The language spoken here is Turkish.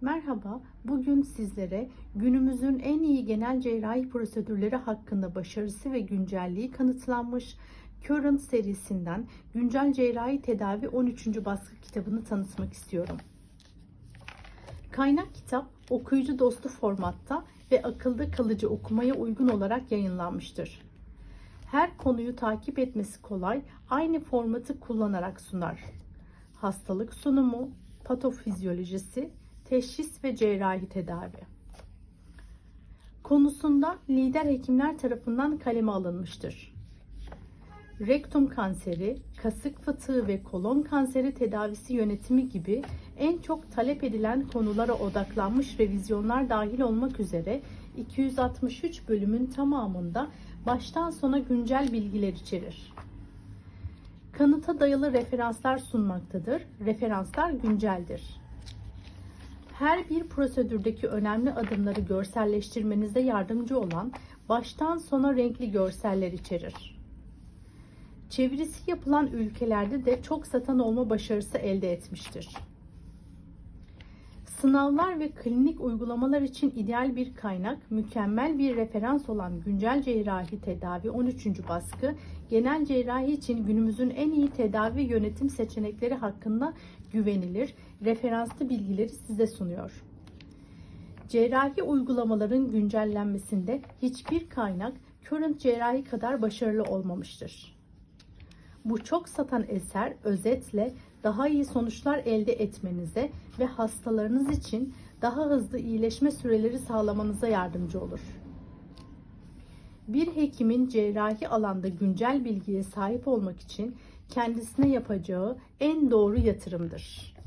Merhaba, bugün sizlere günümüzün en iyi genel cerrahi prosedürleri hakkında başarısı ve güncelliği kanıtlanmış Current serisinden Güncel Cerrahi Tedavi 13. baskı kitabını tanıtmak istiyorum. Kaynak kitap okuyucu dostu formatta ve akılda kalıcı okumaya uygun olarak yayınlanmıştır. Her konuyu takip etmesi kolay, aynı formatı kullanarak sunar. Hastalık sunumu, patofizyolojisi, teşhis ve cerrahi tedavi. Konusunda lider hekimler tarafından kaleme alınmıştır. Rektum kanseri, kasık fıtığı ve kolon kanseri tedavisi yönetimi gibi en çok talep edilen konulara odaklanmış revizyonlar dahil olmak üzere 263 bölümün tamamında baştan sona güncel bilgiler içerir. Kanıta dayalı referanslar sunmaktadır. Referanslar günceldir. Her bir prosedürdeki önemli adımları görselleştirmenize yardımcı olan baştan sona renkli görseller içerir. Çevirisi yapılan ülkelerde de çok satan olma başarısı elde etmiştir. Sınavlar ve klinik uygulamalar için ideal bir kaynak, mükemmel bir referans olan güncel cerrahi tedavi 13. baskı, genel cerrahi için günümüzün en iyi tedavi yönetim seçenekleri hakkında güvenilir, referanslı bilgileri size sunuyor. Cerrahi uygulamaların güncellenmesinde hiçbir kaynak Current cerrahi kadar başarılı olmamıştır. Bu çok satan eser özetle daha iyi sonuçlar elde etmenize ve hastalarınız için daha hızlı iyileşme süreleri sağlamanıza yardımcı olur. Bir hekimin cerrahi alanda güncel bilgiye sahip olmak için kendisine yapacağı en doğru yatırımdır.